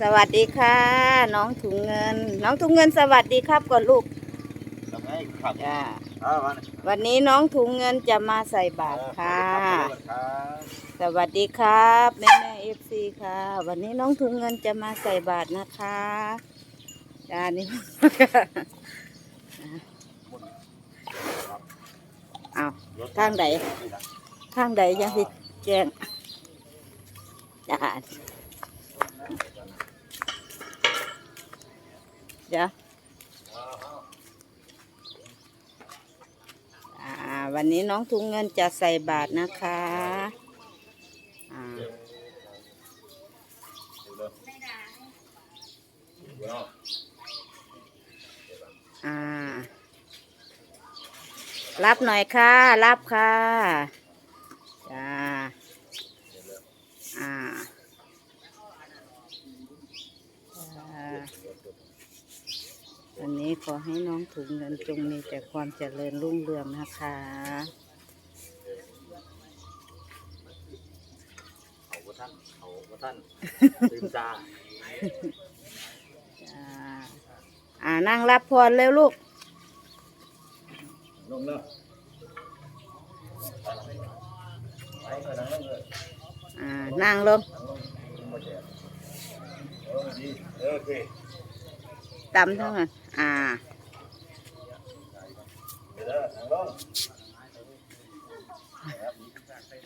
สวัสดีค่ะ น้องถุงเงิน น้องถุงเงินสวัสดีครับก่อนลูกทำไงครับจ้าอ่าวันวันนี้น้องถุงเงินจะมาใส่บาตรค่ะครับสวัสดีครับแม่แม่เอฟซีค่ะ วันนี้น้องถุงเงินจะมาใส่บาตรนะคะจ้านี่เอาทางใดทางใดยังสิแจ้งจ้า เดี๋ยวอ่าวันนี้น้องถุงเงินจะใส่บาตรนะคะอ่ารับหน่อยค่ะ รับค่ะจ้าอ่าจ้าวันนี้ ขอให้น้องถุงเงินจงมีแต่ความเจริญรุ่งเรืองนะคะเอาท่านเอาท่านตื่นตาจ้าอ่านั่งรับพรเร็วลูก ลงเลยไปเถอะนั่งลงเลยอ่านั่งลงนั่งลงมาเจอเออดีเออโอเคตำทั้งนั้น อ่าเดี๋ยวเด้อนั่งลง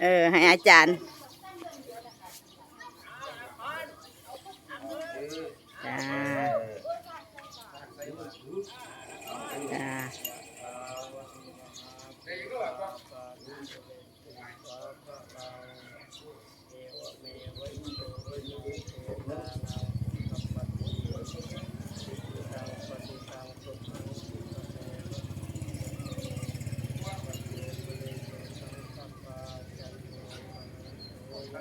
เออ ให้อาจารย์จ้าจ้า จ้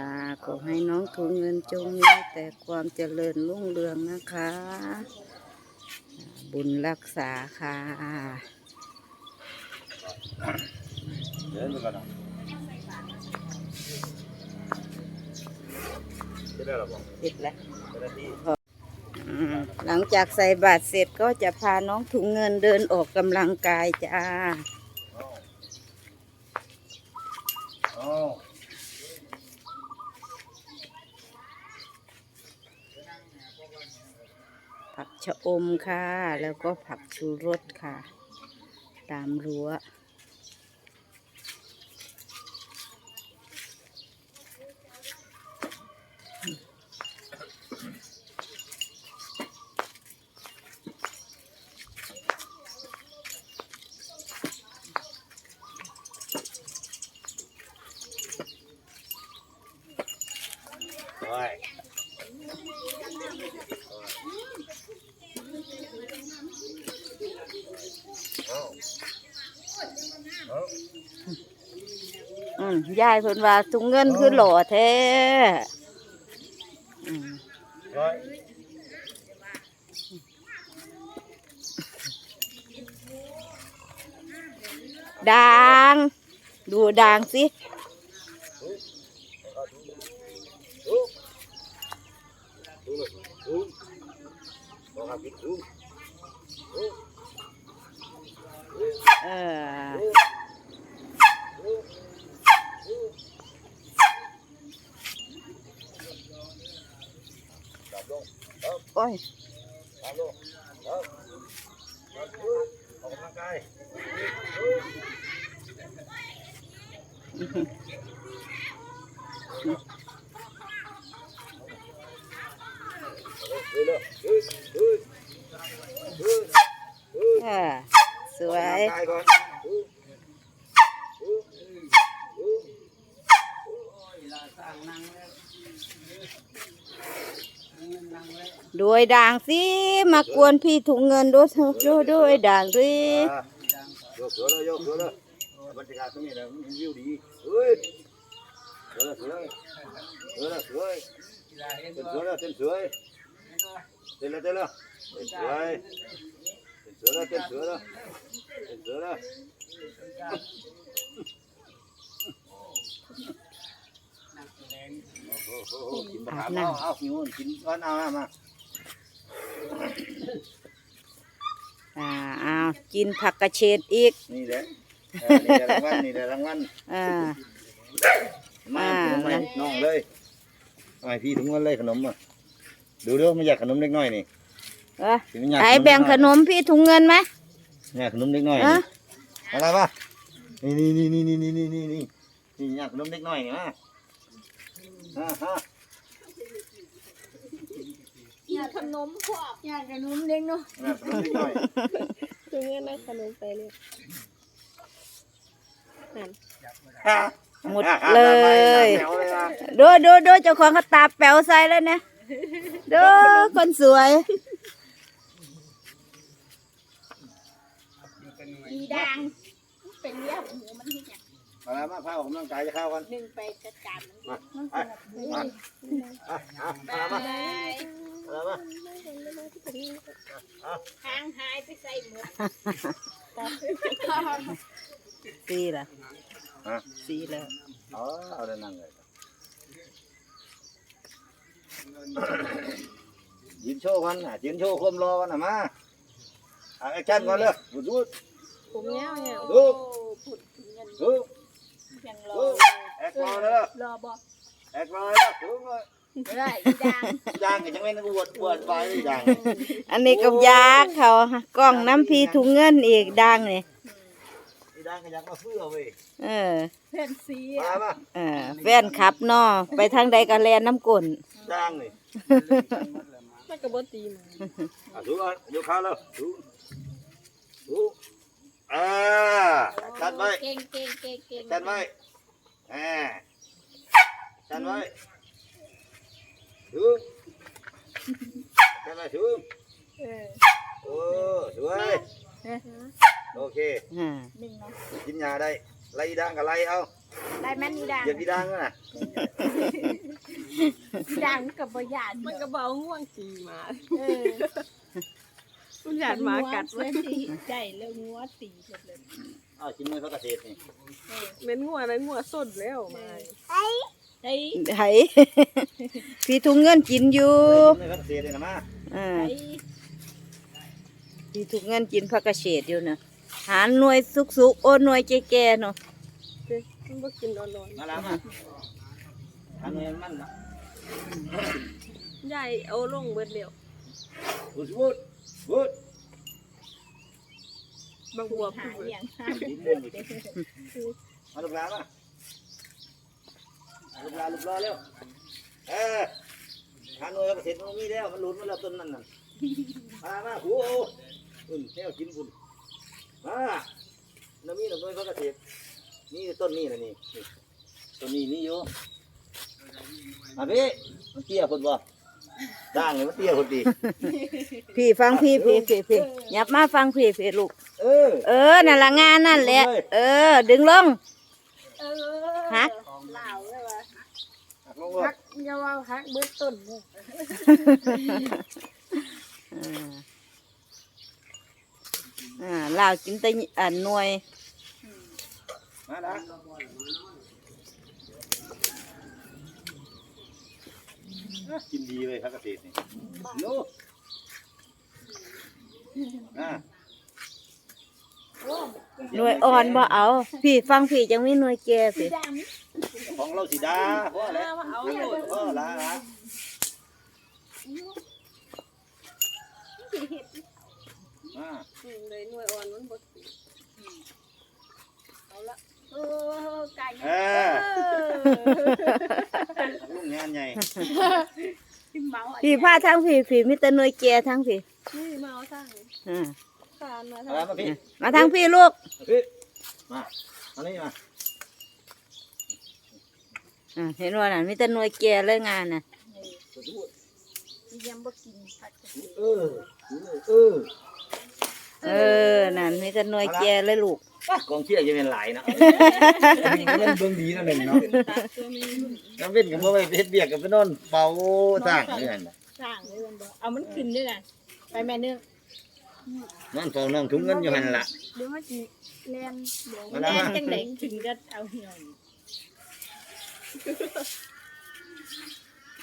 าขอให้น้องถุงเงินจงมีแต่ความเจริญรุ่งเรืองนะคะ บุญรักษาค่ะเดี๋ยวดูกันนะจะได้หรอบอกปิดแล้วจะได้ที่หลังจากใส่บาตรเสร็จก็จะพาน้องถุงเงินเดินออกกำลังกายจ้าอ๋ ผักชะอมค่ะ แล้วก็ผักชูรสค่ะ ตามรั้ว โอ้ย อืม ยายเพิ่นว่าถุงเงินคือหล่อแท้อืมโอ้ยด่างดูด่างสิเออ โอ้ย จับลงครับครับออกกำลังกาย ดูเลยดูดูดูดู เออสว โดยด่างสิมากวนพี่ถุงเงินด้วยดูด้วยด่างสิโยกตัวเลยโยกตัวเลยไปรรยากาศตรงนี้นะมันเห็นวิวดีเฮ้ยเสือเสือเสือเสือเต้นเสือแล้วเต้นเสือเต้นแล้วเต้นแล้วเต้นเสือเต้นเสือแล้วเต้นเสือแล้วเต้นเสือแล้วโอ้โหกินมะ ขามเอาเอาหิวกินก้อนเอามาอ่าเอากินผักกระเฉดอีก นี่แหละเออนี่แหละรางวัลนี่แหละรางวัลอ่ามาอ่าขนมให้น้องเลยทำไมพี่ถึงวันเลยขนมอะดูดูไม่อยากขนมเล็กน้อยนี่เออพี่ม่อยากไอแบ่งขนมพี่ถุงเงินไหมอยากขนมเล็กน้อยเอนี่ออะไรปะนี่นี่นี่นี่นี่นี่นี่นี่นี่อยากขนมเล็กน้อยนี่มาฮ่าฮ่า อยากขนมพวกอยากขนมเล็กเนาะอยากขนมเล็กน้อยคือเงี้ยนะขนมไปเลยฮ่าหมดเลยดูดูดูเจ้าของเขาตาแป๋วใส่แล้วเนี่ยดูคนสวยดีดังเป็นเลี้ยบหมูมันที่เนี่ย มาแล้วมาพาออกกำลังกายจะเข้ากันหนึ่งไปจัดการมันมาไปมาอะอะมาแล้วมาไปมาแล้วมาทางหายไปใส่หมดสีละฮะสีแล้วอ๋อเอาเดินนั่งเลยยืนโชว์กันอะยืนโชว์ความรอกันอะมาอะแอคชั่นก่อนเลยดูดูผมเงี้ยเนี่ยดูผุดถึง เงินดูยังรอดูแอครอเลยรอบอกแอครอเลยดูเลยได้ดีดังยางก็ยังไม่นึกอวดอวดไปเลยยางอันนี้กับยาเขากล้องน้ำพีถุงเงินอีกดังนี่ยางก็ยังมาเพื่อเว้ยเออเพื่อนซีมาป่ะเออแฟนขับเนอไปทางใดก็แลนน้ำกลนยางนี่มันกระบอกตีมันอะดูอะยกขาแล้วดูดู อ่าชันไว้เก่งเก่งเก่งเก่งชันไว้อ่าชันไว้ดูชันไว้ดูเออโอ้สวยโอเคอ่าหนึ่งเนาะกินยาได้ไล่ดังกับไล่เอาได้แม่นดีดังเหยียบดีดังนะดีดังกับบหยาดมันกระเบาง่วงจีมาเออ มันหยาดหมากัดเลเลยยใจเรื่องงัวตีหมดเลยอ้าวกินมือพระเกษตรนี่เม็นง่วงอะไรง่วงสดแล้วมาเฮ้ยไห้พี่ถุงเงินกินอยู่กินมือพระเกษตรนี่นะมาอ่าเฮ้ยพี่ถุงเงินกินผักกระเฉดอยู่นะหาหน่วยสุกสุกๆโอ้หน่วยแก่ๆเนาะเด้มันบ่กินร้อนมาแล้วมาอันนี้มันนะๆใหญ่เอาลงเบิดเร็วพูดพูด พูดบางบัวหาพูดอย่างกินมือนี่มาลูกหลานมาลูกหลานลูกหลานเร็วเออทานหน่วยพระเกษตรมันมีแล้วมันหลุดมาแล้วต้นนั้นน่ะมามาโอ้โหอุ่นแค่กินคุณมาแล้วมีหน่วยพระเกษตรนี่ต้นนี้นะนี่นี่ต้นนี้นี่อยู่มาพี่มันเตี้ยคนบ่ ด่างเลยมันเตี้ยคนดีพี่ฟังพี่พี่พี่พี่ยับมาฟังพี่พี่ลูก เออ เออนั่นละงานนั่นแหละ เออ ดึงลงเออฮักเหล่าเลยวะหักลงว่าฮักอย่าว่าฮักเบิดต้นเลยอ่าอ่าลาวกินแต่อันหน่วยมาละ กินดีเลยครับเกษตรนี่โย่อ่าหน่วยอ่อนบ่เอา พี่ฟังพี่จังมีหน่วยแก่พี่ดังของเราสีดาเพราะอะไรมาเอาโหลดเพราะละละสิเห็ดอ่าอืมเลยหน่วยอ่อนมันบ่กินเออไก่เออ ลูกงานใหญ่ที่เมาพี่พาทั้งพี่พี่มีแต่หน่วยแก่ทั้งพี่นี่มาเอาทางอ่าทานมาอะไรทางมาพี่มาทั้งพี่ลูกพี่มาอันนี้มาอ่าเห็นว่าน่ะมีแต่หน่วยแก่เลยงานน่ะยังบ่กินผักเออเออเออนั่นมีแต่หน่วยแจเลยลูก กองเชียร์จะเป็นหลายนะนี่ก็เบิ่งดีนั่นเองเนาะน้ำเว้นกับบ่ไปเฮ็ดเบียกกับไปนอนเป่าสร้างนี่นั่นน่ะสร้างเลยมันบอกเอามันขึ้นด้วยนะไปแม่เนื้อนอนเฝ้าน้องถุงเงินอยู่หั่นล่ะเดี๋ยวมันสิแลนเดี๋ยวมาแลแล้วนมาจังไดถึงจะเอาเหี่ยว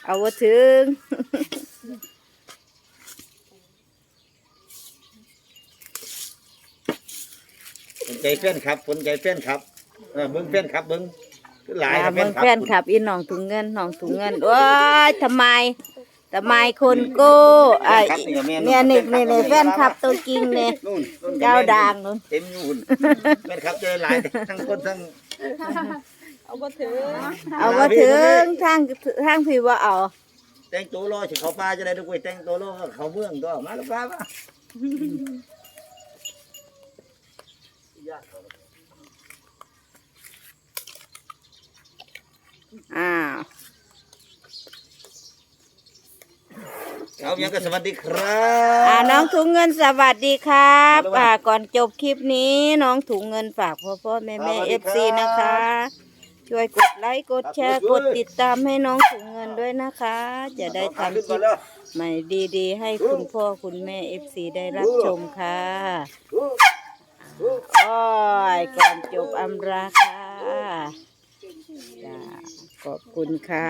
เอาว่าถึง สนใจแฟนครับสนใจแฟนครับเออเบิ่งแฟนครับเบิ่งคือหลายอ่านะเบิ่งแฟนขับอีน้องถุงเงินน้องถุงเงินโอ้ยทำไมทำไมคนโก้อ่าแฟนครับนี่ก็แม่เนี่ยนี่นี่นี่แฟนขับตัวจริงเนี่ยนู่นนู่นก็เจ้าแม่นด่างนู่นเต็มอยู่หุ่นแฟนครับเจอหลายทั้งคนทั้งเอาบ่ถือเอาว่าถึงทางทางพี่ว่าเอาแต่งตัวรอสิเขาป้าจะได้ทุกเว้ยแต่งตัวรอเขาเมืองก็มาแล้วป้ามา อ้าวเอาอย่างก็สวัสดีครับอ่าน้องถุงเงินสวัสดีครับเอาละวะอ่าก่อนจบคลิปนี้น้องถุงเงินฝากพ่อพ่อแม่แม่สวัสดีเอฟซีครับนะคะ ช่วยกดไลค์กดแชร์ครับกดติดตามให้น้องถุงเงินด้วยนะคะ จะได้ทำคขึ้นลิมาปแล้วใหม่ดีๆ ให้คุณพ่อคุณแม่เอฟซีได้รับชมค่ะ โอ้ยก่อนจบอำลาค่ะจ้าขอบคุณค่ะ